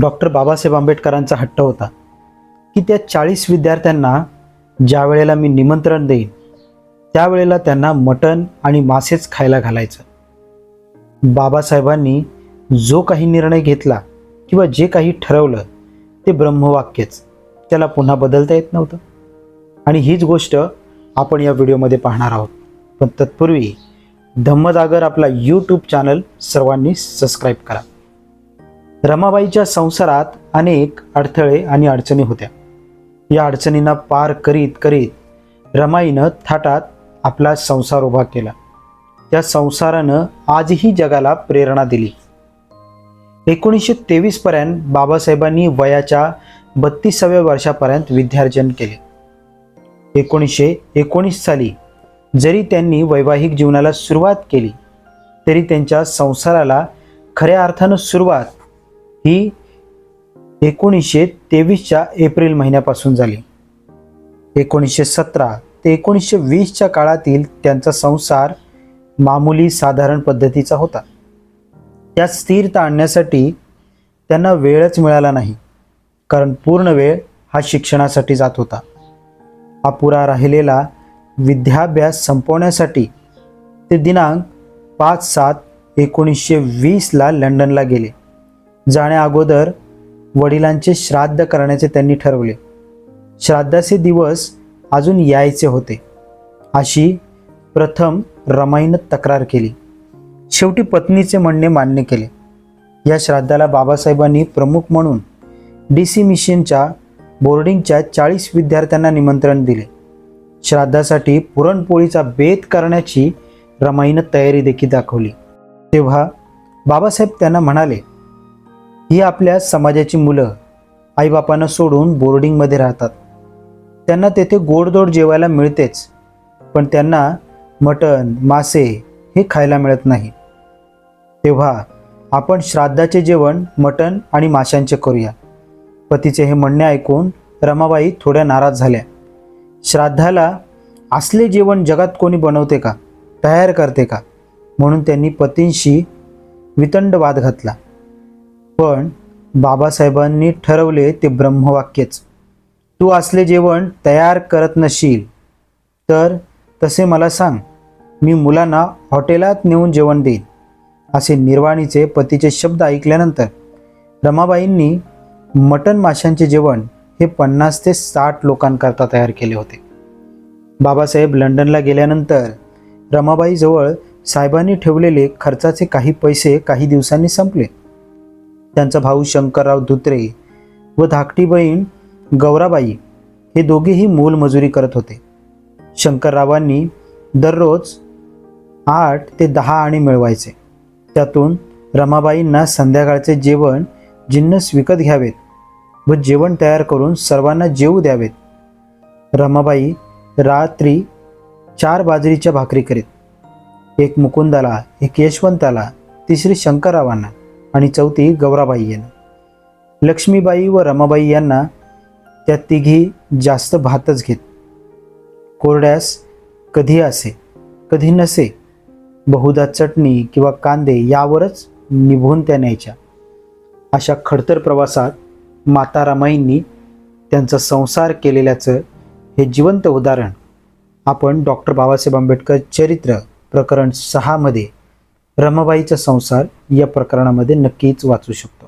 Doctor Babasaheb आंबेडकरांचा हट्ट होता की त्या चाळीस विद्यार्थ्यांना ज्या वेळेला मी निमंत्रण देईन त्यावेळेला त्यांना मटण आणि मासेच खायला घालायचं. बाबासाहेबांनी जो काही निर्णय घेतला किंवा जे काही ठरवलं ते ब्रह्मवाक्यच. त्याला पुन्हा बदलता येत नव्हतं. आणि हीच गोष्ट आपण या व्हिडिओमध्ये पाहणार आहोत. पण तत्पूर्वी धम्मजागर आपला यूट्यूब चॅनल सर्वांनी सबस्क्राईब करा. रमाबाईच्या संसारात अनेक अडथळे आणि अडचणी होत्या. या अडचणींना पार करीत करीत रमाईनं थाटात आपला संसार उभा केला. त्या संसारानं आजही जगाला प्रेरणा दिली. एकोणीसशे तेवीसपर्यंत बाबासाहेबांनी वयाच्या बत्तीसाव्या वर्षापर्यंत विद्यार्जन केले. एकोणीसशे एकोणीस साली जरी त्यांनी वैवाहिक जीवनाला सुरुवात केली तरी त्यांच्या संसाराला खऱ्या अर्थानं सुरुवात ही एकोणीसशे तेवीसच्या एप्रिल महिन्यापासून झाली. एकोणीसशे सतरा ते एकोणीसशे वीसच्या काळातील त्यांचा संसार मामूली साधारण पद्धतीचा होता. त्यात स्थिरता आणण्यासाठी त्यांना वेळच मिळाला नाही कारण पूर्ण वेळ हा शिक्षणासाठी जात होता. अपुरा राहिलेला विद्याभ्यास संपवण्यासाठी ते दिनांक पाच सात एकोणीसशे वीसला लंडनला गेले. जाण्या अगोदर वडिलांचे श्राद्ध करण्याचे त्यांनी ठरवले. श्राद्धाचे दिवस अजून यायचे होते. अशी प्रथम रमाईनं तक्रार केली. शेवटी पत्नीचे म्हणणे मान्य केले. या श्राद्धाला बाबासाहेबांनी प्रमुख म्हणून डी सी मिशनच्या बोर्डिंगच्या चाळीस विद्यार्थ्यांना निमंत्रण दिले. श्राद्धासाठी पुरणपोळीचा बेत करण्याची रमाईनं तयारी देखील दाखवली. तेव्हा बाबासाहेब त्यांना म्हणाले ही आपल्या समाजाची मुलं आईबापांना सोडून बोर्डिंगमध्ये राहतात. त्यांना तेथे गोडदोड जेवायला मिळतेच पण त्यांना मटण मासे हे खायला मिळत नाही. तेव्हा आपण श्राद्धाचे जेवण मटण आणि माशांचे करूया. पतीचे हे म्हणणे ऐकून रमाबाई थोड्या नाराज झाल्या. श्राद्धाला असले जेवण जगात कोणी बनवते का? तयार करते का? म्हणून त्यांनी पतींशी वितंड वाद घातला. पण बाबासाहेबांनी ठरवले ते ब्रह्मवाक्यच. तू असले जेवण तयार करत नशील. तर तसे मला सांग मी मुलांना हॉटेलात नेऊन जेवण देईन असे निर्वाणीचे पतीचे शब्द ऐकल्यानंतर रमाबाईंनी मटण माशांचे जेवण हे पन्नास ते साठ लोकांकरता तयार केले होते. बाबासाहेब लंडनला गेल्यानंतर रमाबाईजवळ साहेबांनी ठेवलेले खर्चाचे काही पैसे काही दिवसांनी संपले. त्यांचा भाऊ शंकरराव धुत्रे व धाकटी बहीण गौराबाई हे दोघेही मोलमजुरी करत होते. शंकररावांनी दररोज आठ ते दहा आणि मिळवायचे. त्यातून रमाबाईंना संध्याकाळचे जेवण जिन्नस विकत घ्यावेत व जेवण तयार करून सर्वांना जेवू द्यावेत. रमाबाई रात्री चार बाजरीच्या भाकरी करीत. एक मुकुंदाला एक यशवंताला तिसरी शंकररावांना. आणि चौथी गौराबाई यांना लक्ष्मीबाई व रमाबाई यांना त्या तिघी जास्त भातच घेत. कोरड्यास कधी असे कधी नसे बहुधा चटणी किंवा कांदे यावरच निभून त्या न्यायच्या. अशा खडतर प्रवासात माता रमाईंनी त्यांचा संसार केलेल्याचं हे जिवंत उदाहरण आपण डॉक्टर बाबासाहेब आंबेडकर चरित्र प्रकरण सहामध्ये रमाबाईचा संसार या प्रकरणामध्ये नक्कीच वाचू शकतो.